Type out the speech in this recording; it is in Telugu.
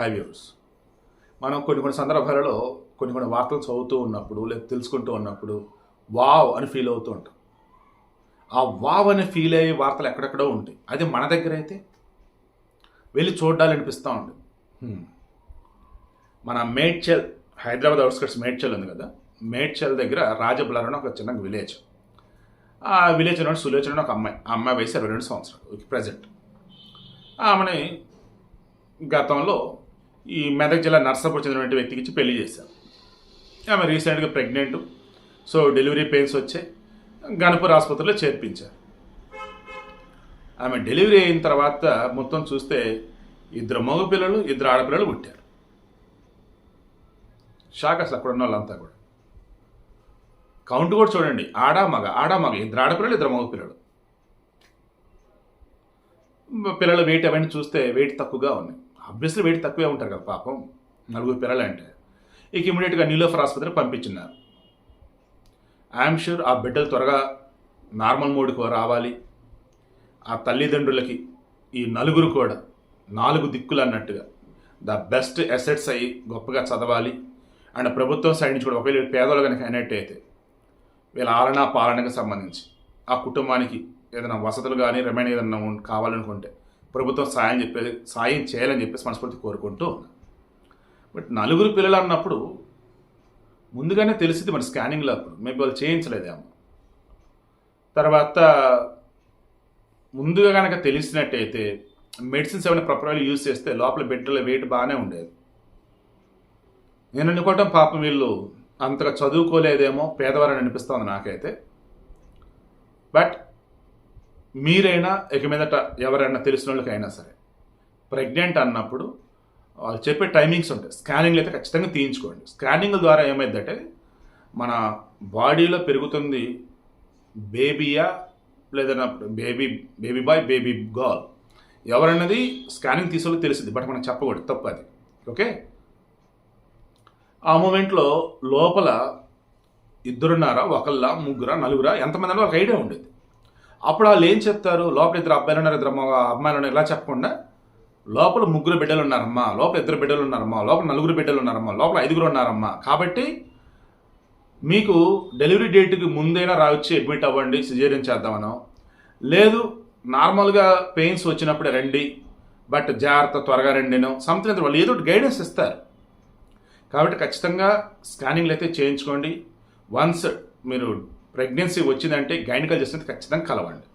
హై వ్యూర్స్ మనం కొన్ని కొన్ని సందర్భాలలో కొన్ని కొన్ని వార్తలు చదువుతూ ఉన్నప్పుడు లేదా తెలుసుకుంటూ ఉన్నప్పుడు వావ్ అని ఫీల్ అవుతూ ఉంటాం. ఆ వావ్ అని ఫీల్ అయ్యే వార్తలు ఎక్కడెక్కడో ఉంటాయి. అది మన దగ్గర అయితే వెళ్ళి చూడాలనిపిస్తూ ఉంది. మన మేడ్చల్ హైదరాబాద్ అవుట్స్కట్స్ మేడ్చల్ ఉంది కదా? మేడ్చల్ దగ్గర రాజబులార్ అని ఒక చిన్న విలేజ్. ఆ విలేజ్ నుండి సులోచన ఒక అమ్మాయి. ఆ అమ్మాయి వయసు ఇరవై రెండు సంవత్సరాలు ప్రజెంట్ ఆమెని గతంలో ఈ మెదక్ జిల్లా నర్సాపూర్ చెందినటువంటి వ్యక్తికి ఇచ్చి పెళ్ళి చేశాను ఆమె రీసెంట్గా ప్రెగ్నెంట్. సో డెలివరీ పెయిన్స్ వచ్చాయి. గణపూర్ ఆసుపత్రిలో చేర్పించారు. ఆమె డెలివరీ అయిన తర్వాత మొత్తం చూస్తే ఇద్దరు మగ పిల్లలు ఇద్దరు ఆడపిల్లలు పుట్టారు. షాక్ అసలు అక్కడ ఉన్న వాళ్ళంతా కూడా. కౌంట్ కూడా చూడండి. ఆడ మగ ఆడ మగ ఇద్దరు ఆడపిల్లలు ఇద్దరు మగ పిల్లలు. పిల్లల వెయిట్ అవన్నీ చూస్తే వెయిట్ తక్కువగా ఉన్నాయి. అబ్వియస్లీ వెయిట్ తక్కువే ఉంటారు కదా పాపం. నలుగురు పిల్లలు అంటే. ఇక ఇమీడియట్గా నీలోఫర్ ఆసుపత్రికి పంపించినారు. ఐఎమ్ షూర్ ఆ బిడ్డలు త్వరగా నార్మల్ మోడ్కి రావాలి. ఆ తల్లిదండ్రులకి ఈ నలుగురు కూడా నాలుగు దిక్కులు అన్నట్టుగా ద బెస్ట్ అసెట్స్ అయ్యి గొప్పగా చదవాలి. అండ్ ప్రభుత్వం సైడ్ నుంచి కూడా ఒకవేళ పేదలు కనుక అయినట్టయితే వీళ్ళ ఆలనా పాలనకు సంబంధించి ఆ కుటుంబానికి ఏదైనా వసతులు కానీ రిమైన్ ఏదైనా కావాలనుకుంటే ప్రభుత్వం సాయం చెప్పేది సాయం చేయాలని చెప్పేసి మనస్ఫూర్తి కోరుకుంటూ బట్ నలుగురు పిల్లలు అన్నప్పుడు ముందుగానే తెలిసింది మన స్కానింగ్లో అప్పుడు. మేబీ వాళ్ళు చేయించలేదేమో. తర్వాత ముందుగా కనుక తెలిసినట్టయితే మెడిసిన్స్ ఏమైనా ప్రొపర్గా యూజ్ చేస్తే లోపల బెడ్లో వెయిట్ బాగానే ఉండేది. నేను అనుకోవటం పాపం వీళ్ళు అంతగా చదువుకోలేదేమో పేదవారని అనిపిస్తోంది నాకైతే. బట్ మీరైనా ఇక మీదట ఎవరైనా తెలిసిన వాళ్ళకైనా సరే ప్రెగ్నెంట్ అన్నప్పుడు వాళ్ళు చెప్పే టైమింగ్స్ ఉంటాయి. స్కానింగ్లు అయితే ఖచ్చితంగా తీయించుకోండి. స్కానింగ్ ద్వారా ఏమైందంటే మన బాడీలో పెరుగుతుంది బేబీయా లేదన్నా baby baby boy baby girl ఎవరన్నది scanning తీసుకోవాలో తెలిసింది బట్ మనం చెప్పకూడదు తప్పు అది ఓకే ఆ మూమెంట్లో లోపల ఇద్దరున్నారా ఒకళ్ళ ముగ్గురా నలుగురా ఎంతమంది అన్న ఒక ఐడియా ఉండేది. అప్పుడు వాళ్ళు ఏం చెప్తారు? లోపల ఇద్దరు అబ్బాయిలు ఉన్నారు ఇద్దరు అమ్మాయిలు ఉన్నారు. ఇలా చెప్పకుండా లోపల ముగ్గురు బిడ్డలు ఉన్నారమ్మా లోపల ఇద్దరు బిడ్డలు ఉన్నారమ్మా లోపల నలుగురు బిడ్డలు ఉన్నారమ్మా లోపల ఐదుగురు ఉన్నారమ్మా. కాబట్టి మీకు డెలివరీ డేట్కి ముందైనా రావచ్చి అడ్మిట్ అవ్వండి సిజేరియన్ చేద్దామనో. లేదు నార్మల్గా పెయిన్స్ వచ్చినప్పుడే రండి బట్ జాగ్రత్త త్వరగా రండినో సంథింగ్ వాళ్ళు ఏదో గైడెన్స్ ఇస్తారు. కాబట్టి ఖచ్చితంగా స్కానింగ్లు అయితే చేయించుకోండి. వన్స్ మీరు ప్రెగ్నెన్సీ వచ్చిందంటే గైనకాలజిస్ట్ని ఖచ్చితంగా కలవండి.